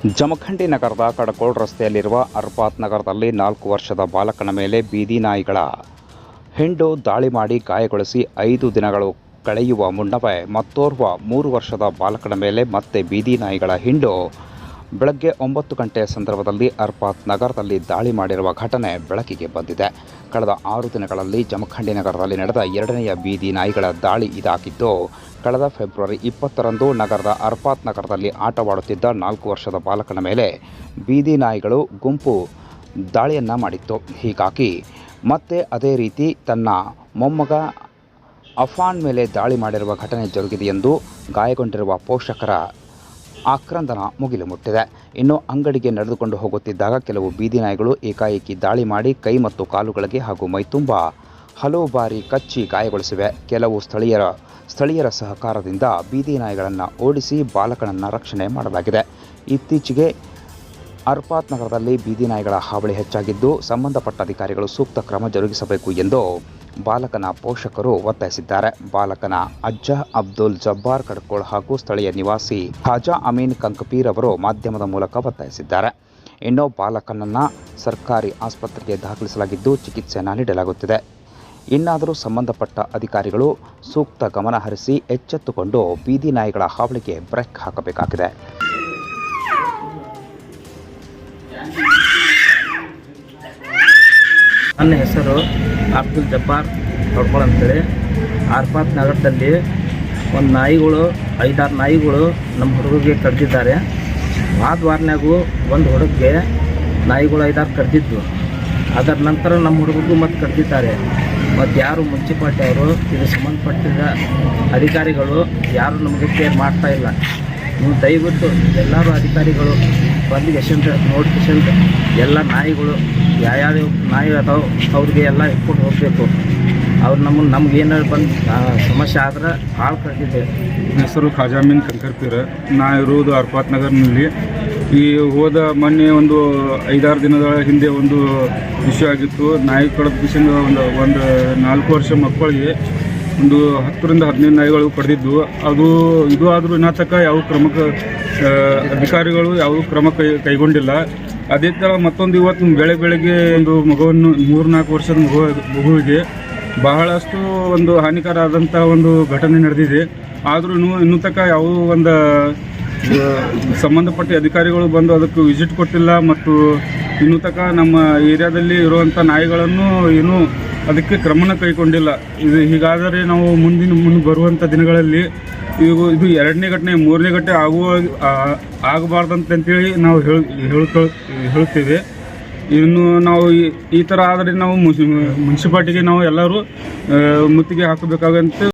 ಜಮಖಂಡಿ ನಗರದ ಕಡಕೋಳ್ ರಸ್ತೆಯಲ್ಲಿರುವ ಅರ್ಪಾತ್ ನಗರದಲ್ಲಿ ನಾಲ್ಕು ವರ್ಷದ ಬಾಲಕನ ಮೇಲೆ ಬೀದಿ ನಾಯಿಗಳ ಹಿಂಡು ದಾಳಿ ಮಾಡಿ ಗಾಯಗೊಳಿಸಿ ಐದು ದಿನಗಳು ಕಳೆಯುವ ಮುನ್ನವೇ ಮತ್ತೋರ್ವ ಮೂರು ವರ್ಷದ ಬಾಲಕನ ಮೇಲೆ ಮತ್ತೆ ಬೀದಿ ನಾಯಿಗಳ ಹಿಂಡು ಬೆಳಗ್ಗೆ ಒಂಬತ್ತು ಗಂಟೆಯ ಸಂದರ್ಭದಲ್ಲಿ ಅರ್ಪಾತ್ ನಗರದಲ್ಲಿ ದಾಳಿ ಮಾಡಿರುವ ಘಟನೆ ಬೆಳಕಿಗೆ ಬಂದಿದೆ. ಕಳೆದ ಆರು ದಿನಗಳಲ್ಲಿ ಜಮಖಂಡಿ ನಗರದಲ್ಲಿ ನಡೆದ ಎರಡನೆಯ ಬೀದಿ ನಾಯಿಗಳ ದಾಳಿ ಇದಾಗಿದ್ದು, ಕಳೆದ ಫೆಬ್ರವರಿ ಇಪ್ಪತ್ತರಂದು ನಗರದ ಅರ್ಪಾತ್ ನಗರದಲ್ಲಿ ಆಟವಾಡುತ್ತಿದ್ದ ನಾಲ್ಕು ವರ್ಷದ ಬಾಲಕನ ಮೇಲೆ ಬೀದಿ ನಾಯಿಗಳು ಗುಂಪು ದಾಳಿಯನ್ನು ಮಾಡಿತ್ತು. ಹೀಗಾಗಿ ಮತ್ತೆ ಅದೇ ರೀತಿ ತನ್ನ ಮೊಮ್ಮಗ ಅಫಾನ್ ಮೇಲೆ ದಾಳಿ ಮಾಡಿರುವ ಘಟನೆ ಜರುಗಿದೆ ಎಂದು ಗಾಯಗೊಂಡಿರುವ ಪೋಷಕರ ಆಕ್ರಂದನ ಮುಗಿಲು ಮುಟ್ಟಿದೆ. ಇನ್ನು ಅಂಗಡಿಗೆ ನಡೆದುಕೊಂಡು ಹೋಗುತ್ತಿದ್ದಾಗ ಕೆಲವು ಬೀದಿ ನಾಯಿಗಳು ಏಕಾಏಕಿ ದಾಳಿ ಮಾಡಿ ಕೈ ಮತ್ತು ಕಾಲುಗಳಿಗೆ ಹಾಗೂ ಮೈತುಂಬ ಹಲವು ಬಾರಿ ಕಚ್ಚಿ ಗಾಯಗೊಳಿಸಿವೆ. ಕೆಲವು ಸ್ಥಳೀಯರ ಸ್ಥಳೀಯರ ಸಹಕಾರದಿಂದ ಬೀದಿ ನಾಯಿಗಳನ್ನು ಓಡಿಸಿ ಬಾಲಕನನ್ನು ರಕ್ಷಣೆ ಮಾಡಲಾಗಿದೆ. ಇತ್ತೀಚೆಗೆ ಅರ್ಪಾತ್ ನಗರದಲ್ಲಿ ಬೀದಿ ನಾಯಿಗಳ ಹಾವಳಿ ಹೆಚ್ಚಾಗಿದ್ದು, ಸಂಬಂಧಪಟ್ಟ ಅಧಿಕಾರಿಗಳು ಸೂಕ್ತ ಕ್ರಮ ಜರುಗಿಸಬೇಕು ಎಂದು ಬಾಲಕನ ಪೋಷಕರು ಒತ್ತಾಯಿಸಿದ್ದಾರೆ. ಬಾಲಕನ ಅಜ್ಜ ಅಬ್ದುಲ್ ಜಬ್ಬಾರ್ ಕಡ್ಕೋಳ್ ಹಾಗೂ ಸ್ಥಳೀಯ ನಿವಾಸಿ ಖಾಜಾ ಅಮೀನ್ ಕಂಕಪೀರ್ ಅವರು ಮಾಧ್ಯಮದ ಮೂಲಕ ಒತ್ತಾಯಿಸಿದ್ದಾರೆ. ಇನ್ನು ಬಾಲಕನನ್ನು ಸರ್ಕಾರಿ ಆಸ್ಪತ್ರೆಗೆ ದಾಖಲಿಸಲಾಗಿದ್ದು ಚಿಕಿತ್ಸೆಯನ್ನು ನೀಡಲಾಗುತ್ತಿದೆ. ಇನ್ನಾದರೂ ಸಂಬಂಧಪಟ್ಟ ಅಧಿಕಾರಿಗಳು ಸೂಕ್ತ ಗಮನ ಹರಿಸಿ ಎಚ್ಚೆತ್ತುಕೊಂಡು ಬೀದಿ ನಾಯಿಗಳ ಹಾವಳಿಗೆ ಬ್ರೇಕ್ ಹಾಕಬೇಕಾಗಿದೆ. ನನ್ನ ಹೆಸರು ಅಬ್ದುಲ್ ಜಬ್ಬಾರ್ ನೋಡ್ಕೊಳ ಅಂತೇಳಿ. ಆರ್ಪಾತ್ ನಗರದಲ್ಲಿ ಒಂದು ನಾಯಿಗಳು, ಐದಾರು ನಾಯಿಗಳು ನಮ್ಮ ಹುಡುಗರಿಗೆ ಕಡ್ದಿದ್ದಾರೆ. ಆದ ವಾರನಾಗೂ ಒಂದು ಹುಡುಗಿಗೆ ನಾಯಿಗಳು ಐದಾರು ಕಡ್ದಿದ್ದು ಅದರ ನಂತರ ನಮ್ಮ ಹುಡುಗಗೂ ಮತ್ತು ಕಡ್ದಿದ್ದಾರೆ. ಮತ್ತು ಯಾರು ಮುನ್ಸಿಪಾಲ್ಟಿ ಅವರು, ಇದು ಸಂಬಂಧಪಟ್ಟಿದ್ದ ಅಧಿಕಾರಿಗಳು, ಯಾರು ನಮಗೆ ಕೇರ್ ಮಾಡ್ತಾ ಇಲ್ಲ. ನೀವು ದಯವಿಟ್ಟು ಎಲ್ಲರೂ ಅಧಿಕಾರಿಗಳು ಬಂದು ಎಸೆಂಟ್ ನೋಟಿಫಿಕೇಶನ್ ಎಲ್ಲ ನಾಯಿಗಳು ಯಾವ್ಯಾವ ನಾಯಿ ಅದಾವೆ ಅವ್ರಿಗೆ ಎಲ್ಲ ಇಟ್ಕೊಂಡು ಹೋಗಬೇಕು. ಅವ್ರು ನಮ್ಮ ನಮ್ಗೆ ಏನಾದ್ರು ಬಂದು ಸಮಸ್ಯೆ ಆದ್ರೆ ಭಾಳ ನನ್ನ ಹೆಸರು ಖಾಜಾಮೀನ್ ಕಂಕರ್ಪೀರ ನಾ ಇರುವುದು ಅರ್ಪಾತ್ ನಗರ್ನಲ್ಲಿ. ಈ ಹೋದ ಮೊನ್ನೆ ಒಂದು ಐದಾರು ದಿನದ ಹಿಂದೆ ಒಂದು ವಿಷಯ ಆಗಿತ್ತು. ನಾಯಿ ಕಡದ ಒಂದು ಒಂದು ನಾಲ್ಕು ವರ್ಷ ಮಕ್ಕಳಿಗೆ ಒಂದು ಹತ್ತರಿಂದ ಹದಿನೈದು ನಾಯಿಗಳು ಪಡೆದಿದ್ದು. ಅದು ಇದು ಆದರೂ ಇನ್ನೂ ಯಾವ ಕ್ರಮಕ್ಕೆ ಅಧಿಕಾರಿಗಳು ಯಾವ ಕ್ರಮ ಕೈ, ಕೈಗೊಂಡಿಲ್ಲ. ಅದೇ ಥರ ಮತ್ತೊಂದು ಇವತ್ತು ಬೆಳೆ ಬೆಳಗ್ಗೆ ಒಂದು ಮಗುವನ್ನು ಮೂರು ನಾಲ್ಕು ವರ್ಷದ ಮಗು, ಮಗುವಿಗೆ ಬಹಳಷ್ಟು ಒಂದು ಹಾನಿಕರ ಆದಂಥ ಒಂದು ಘಟನೆ ನಡೆದಿದೆ. ಆದರೂ ಇನ್ನೂ ತನಕ ಯಾವ ಒಂದು ಸಂಬಂಧಪಟ್ಟ ಅಧಿಕಾರಿಗಳು ಬಂದು ಅದಕ್ಕೆ ವಿಸಿಟ್ ಕೊಟ್ಟಿಲ್ಲ. ಮತ್ತು ಇನ್ನೂ ತನಕ ನಮ್ಮ ಏರಿಯಾದಲ್ಲಿ ಇರುವಂಥ ನಾಯಿಗಳನ್ನು ಏನೂ ಅದಕ್ಕೆ ಕ್ರಮನ ಕೈಗೊಂಡಿಲ್ಲ. ಇದು ಹೀಗಾದರೆ ನಾವು ಮುಂದಿನ ಮುಂದೆ ಬರುವಂಥ ದಿನಗಳಲ್ಲಿ ಇದು ಇದು ಎರಡನೇ ಘಟನೆ, ಮೂರನೇ ಘಟನೆ ಆಗುವ ಆಗಬಾರ್ದಂತೇಳಿ ನಾವು ಹೇಳಿ, ಹೇಳ್ಕೊ, ಹೇಳ್ತೇವೆ. ಇನ್ನು ನಾವು ಈ- ಈ ಥರ ಆದರೆ ನಾವು ಮುನ್ಸಿಪಾಲ್ಟಿಗೆ ನಾವು ಎಲ್ಲರೂ ಮುತ್ತಿಗೆ ಹಾಕಬೇಕಾಗಂತ